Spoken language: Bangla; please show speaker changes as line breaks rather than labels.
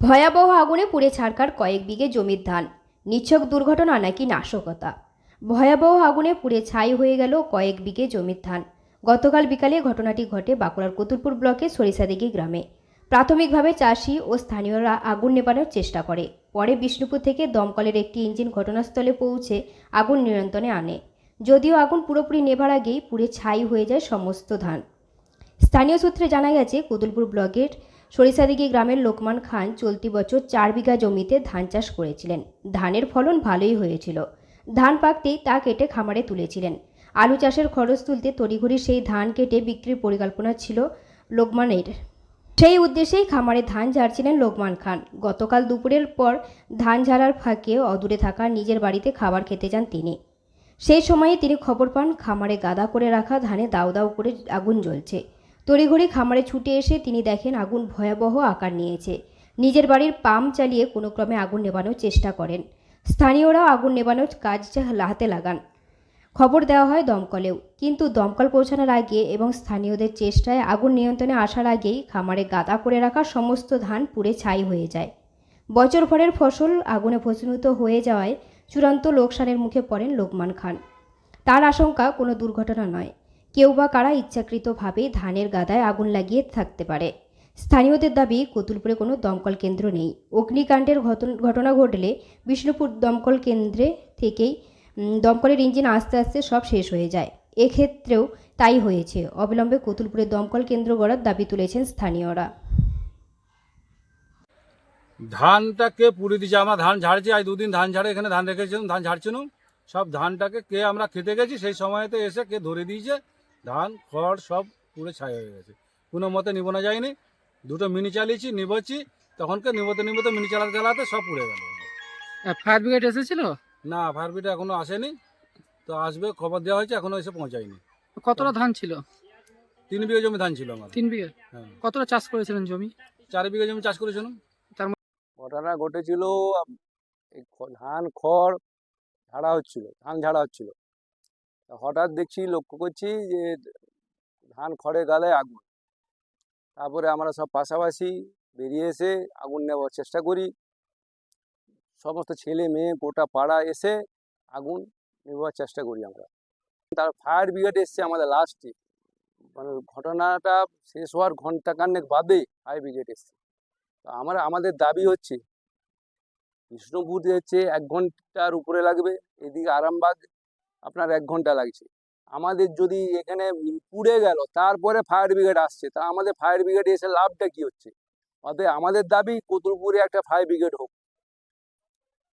ভয়াবহ আগুনে পুড়ে ছাড়কার কয়েক বিঘে জমির ধান। নিছক দুর্ঘটনা নাকি নাশকতা? ভয়াবহ আগুনে পুড়ে ছাই হয়ে গেল কয়েক বিঘে জমির ধান। গতকাল বিকালে ঘটনাটি ঘটে বাঁকুড়ার কতুলপুর ব্লকের সরিষাদিঘি গ্রামে। প্রাথমিকভাবে চাষি ও স্থানীয়রা আগুন নেবানোর চেষ্টা করে। পরে বিষ্ণুপুর থেকে দমকলের একটি ইঞ্জিন ঘটনাস্থলে পৌঁছে আগুন নিয়ন্ত্রণে আনে। যদিও আগুন পুরোপুরি নেভার আগেই পুড়ে ছাই হয়ে যায় সমস্ত ধান। স্থানীয় সূত্রে জানা গেছে, কুতুলপুর ব্লকের সরিষাদিঘি গ্রামের লোকমান খান চলতি বছর চার বিঘা জমিতে ধান চাষ করেছিলেন। ধানের ফলন ভালোই হয়েছিল। ধান পাকতেই তা কেটে খামারে তুলেছিলেন। আলু চাষের খরচ তুলতে তড়িঘড়ি সেই ধান কেটে বিক্রির পরিকল্পনা ছিল লোকমানের। সেই উদ্দেশ্যেই খামারে ধান ঝাড়ছিলেন লোকমান খান। গতকাল দুপুরের পর ধান ঝাড়ার ফাঁকে অদূরে থাকা নিজের বাড়িতে খাবার খেতে যান তিনি। সেই সময়ে তিনি খবর পান, খামারে গাদা করে রাখা ধানে দাউ দাউ করে আগুন জ্বলছে। তড়িঘড়ি খামারে ছুটে এসে তিনি দেখেন আগুন ভয়াবহ আকার নিয়েছে। নিজের বাড়ির পাম্প চালিয়ে কোনো ক্রমে আগুন নেবানোর চেষ্টা করেন। স্থানীয়রাও আগুন নেবানোর কাজ হাতে লাগান। খবর দেওয়া হয় দমকলেও। কিন্তু দমকল পৌঁছানোর আগে এবং স্থানীয়দের চেষ্টায় আগুন নিয়ন্ত্রণে আসার আগেই খামারে গাদা করে রাখা সমস্ত ধান পুড়ে ছাই হয়ে যায়। বছর ভরের ফসল আগুনে ভস্মীভূত হয়ে যাওয়ায় চূড়ান্ত লোকসানের মুখে পড়েন লোকমান খান। তার আশঙ্কা কোনো দুর্ঘটনা নয়। কেউ বা কারা ইচ্ছাকৃতভাবে ধানের গাদায় আগুন লাগিয়ে থাকতে পারে। স্থানীয়দের দাবি, কতুলপুরে কোনো দমকল কেন্দ্র নেই। অগ্নিকাণ্ডের ঘটন- ঘটলে বিষ্ণুপুর দমকল কেন্দ্রে থেকেই দমকলের ইঞ্জিন আস্তে আস্তে সব শেষ হয়ে যায়। এক্ষেত্রেও তাই হয়েছে। অবিলম্বে কতুলপুরে দমকল কেন্দ্র গড়ার দাবি তুলেছেন স্থানীয়রা।
ধানটাকে পুড়ে দিয়েছে। আমরা ধান ঝাড়ছি, আজ দুদিন ধান ঝাড়ে, এখানে ধান রেখেছিলাম, ধান ঝাড়ছিলাম সব ধানটাকে কে আমরা খেতে গেছি, সেই সময়তে এসে কে ধরে দিয়েছে ধান খড় সব পুরো ছাই হয়ে গেছে। কোনো মতে নিবোনা যায়নি দুটো মিনি চালিয়েছি নিবছি। তখনকে নিবতে নিবতে মিনি চালাতে চালাতে সব পুড়ে গেল।
ফায়ার ব্রিগেড এসেছিল?
না ফায়ার ব্রিগেড এখনও আসেনি। তো আসবে খবর দেওয়া হয়েছে এখনও এসে পৌঁছায়নি।
কতটা ধান ছিল?
তিন বিঘা জমি ধান ছিল আমার
তিন বিঘে?
হ্যাঁ।
কতটা চাষ করেছিলেন জমি?
চার বিঘা জমি চাষ করেছিলাম।
ঘটনা ঘটেছিল ধান খড় ঝাড়া হচ্ছিল ধান ঝাড়া হচ্ছিল। হঠাৎ দেখছি, লক্ষ্য করছি যে ধান খড়ে গালে আগুন। তারপরে আমরা সব পাশাপাশি বেরিয়ে এসে আগুন নেওয়ার চেষ্টা করি। সমস্ত ছেলে মেয়ে গোটা পাড়া এসে আগুন নেওয়ার চেষ্টা করি আমরা। তার ফায়ার ব্রিগেড এসছে আমাদের লাস্টে মানে ঘটনাটা শেষ হওয়ার ঘণ্টা কান্নেক বাদে ফায়ার ব্রিগেড এসছে। তো আমরা, আমাদের দাবি হচ্ছে, বিষ্ণুপুর হচ্ছে এক ঘণ্টার উপরে লাগবে। এদিকে আরামবাগ আপনার এক ঘণ্টা লাগছে। আমাদের যদি এখানে পুড়ে গেল, তারপরে ফায়ার ব্রিগেড আসছে, তা আমাদের ফায়ার ব্রিগেড এসে লাভটা কি হচ্ছে? অতএব আমাদের দাবি, কতুলপুরে একটা ফায়ার ব্রিগেড হোক।